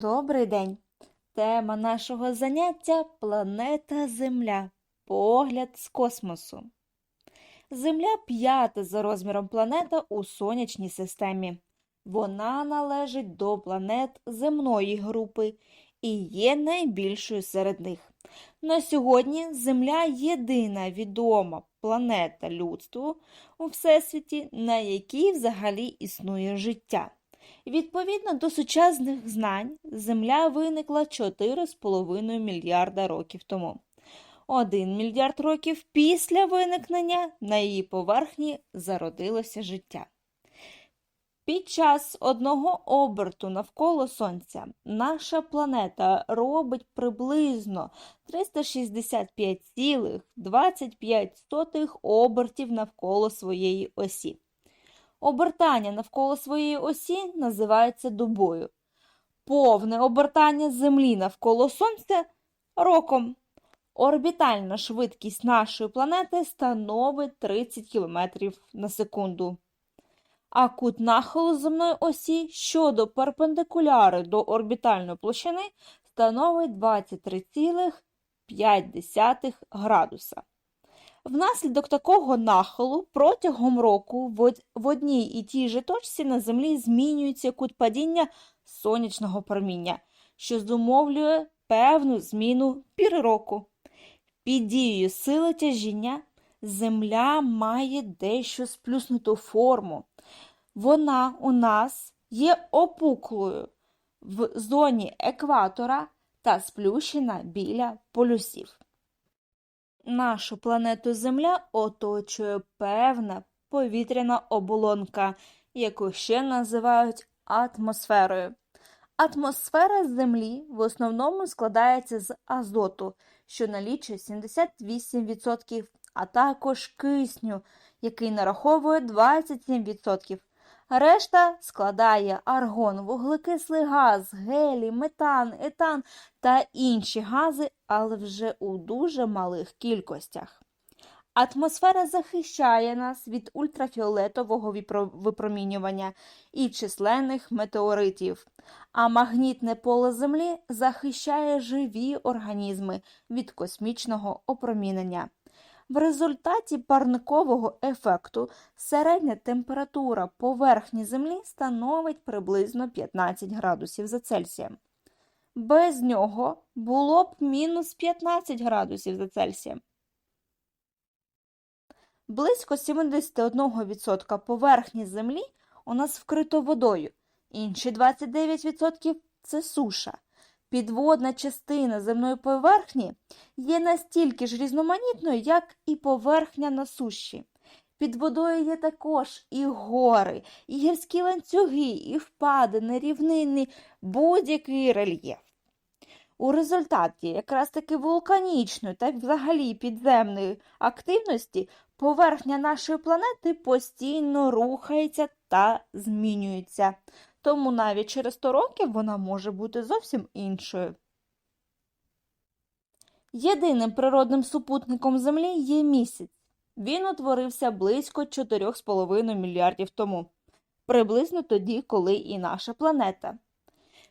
Добрий день! Тема нашого заняття планета Земля. Погляд з космосу. Земля п'ята за розміром планета у сонячній системі. Вона належить до планет земної групи і є найбільшою серед них. На сьогодні Земля єдина відома планета людству у Всесвіті, на якій взагалі існує життя. Відповідно до сучасних знань, Земля виникла 4,5 мільярда років тому. 1 мільярд років після виникнення на її поверхні зародилося життя. Під час одного оберту навколо Сонця наша планета робить приблизно 365,25 обертів навколо своєї осі. Обертання навколо своєї осі називається добою. Повне обертання Землі навколо Сонця роком. Орбітальна швидкість нашої планети становить 30 км на секунду. А кут нахилу земної осі щодо перпендикуляри до орбітальної площини становить 23,5 градуса. Внаслідок такого нахилу протягом року в одній і тій же точці на Землі змінюється кут падіння сонячного проміння, що зумовлює певну зміну пір року. Під дією сили тяжіння Земля має дещо сплюснуту форму. Вона у нас є опуклою в зоні екватора та сплющена біля полюсів. Нашу планету Земля оточує певна повітряна оболонка, яку ще називають атмосферою. Атмосфера Землі в основному складається з азоту, що налічує 78%, а також кисню, який нараховує 27%. Решта складає аргон, вуглекислий газ, гелій, метан, етан та інші гази, але вже у дуже малих кількостях. Атмосфера захищає нас від ультрафіолетового випромінювання і численних метеоритів, а магнітне поле Землі захищає живі організми від космічного опромінення. В результаті парникового ефекту середня температура поверхні Землі становить приблизно 15 градусів за Цельсієм. Без нього було б мінус 15 градусів за Цельсієм. Близько 71% поверхні Землі у нас вкрито водою, інші 29% це суша. Підводна частина земної поверхні є настільки ж різноманітною, як і поверхня на суші. Під водою є також і гори, і гірські ланцюги, і впадини, рівнини, будь-який рельєф. У результаті якраз таки вулканічної та взагалі підземної активності поверхня нашої планети постійно рухається та змінюється тому навіть через 100 років вона може бути зовсім іншою. Єдиним природним супутником Землі є місяць. Він утворився близько 4,5 мільярдів тому, приблизно тоді, коли і наша планета.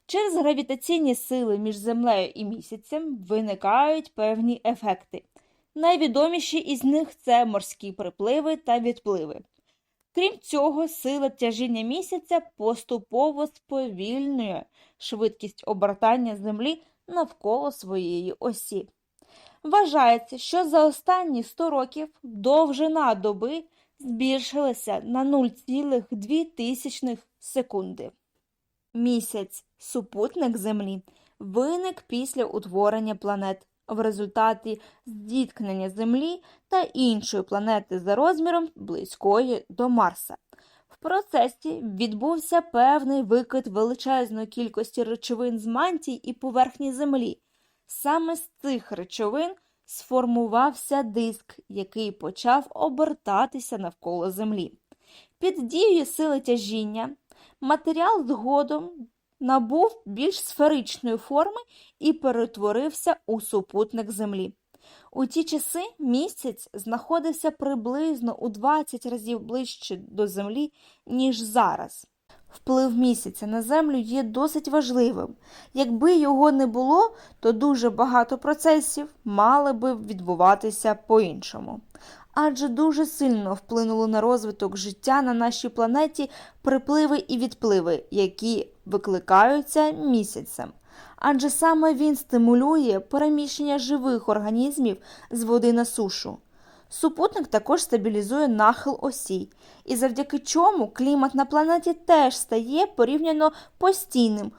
Через гравітаційні сили між Землею і місяцем виникають певні ефекти. Найвідоміші із них це морські припливи та відпливи. Крім цього, сила тяжіння місяця поступово сповільнює швидкість обертання Землі навколо своєї осі. Вважається, що за останні 100 років довжина доби збільшилася на 0,2 секунди. Місяць супутник Землі виник після утворення планет в результаті зіткнення Землі та іншої планети за розміром близької до Марса. В процесі відбувся певний викид величезної кількості речовин з мантій і поверхні Землі. Саме з цих речовин сформувався диск, який почав обертатися навколо Землі. Під дією сили тяжіння матеріал згодом набув більш сферичної форми і перетворився у супутник Землі. У ті часи місяць знаходився приблизно у 20 разів ближче до Землі, ніж зараз. Вплив місяця на землю є досить важливим. Якби його не було, то дуже багато процесів мали би відбуватися по-іншому. Адже дуже сильно вплинули на розвиток життя на нашій планеті припливи і відпливи, які викликаються місяцем. Адже саме він стимулює переміщення живих організмів з води на сушу. Супутник також стабілізує нахил осі, і завдяки чому клімат на планеті теж стає порівняно постійним.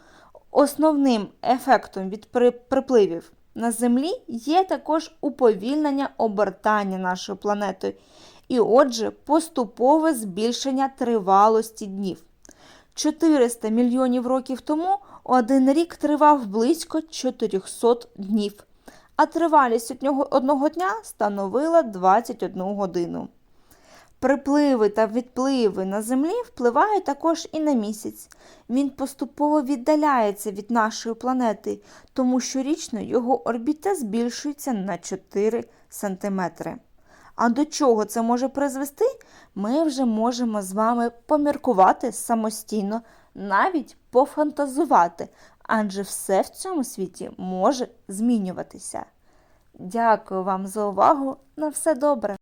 Основним ефектом від припливів на Землі є також уповільнення обертання нашої планети, і отже, поступове збільшення тривалості днів. 400 мільйонів років тому один рік тривав близько 400 днів, а тривалість одного, дня становила 21 годину. Припливи та відпливи на Землі впливають також і на місяць. Він поступово віддаляється від нашої планети, тому щорічно його орбіта збільшується на 4 сантиметри. А до чого це може призвести, ми вже можемо з вами поміркувати самостійно, навіть пофантазувати, адже все в цьому світі може змінюватися. Дякую вам за увагу. На все добре!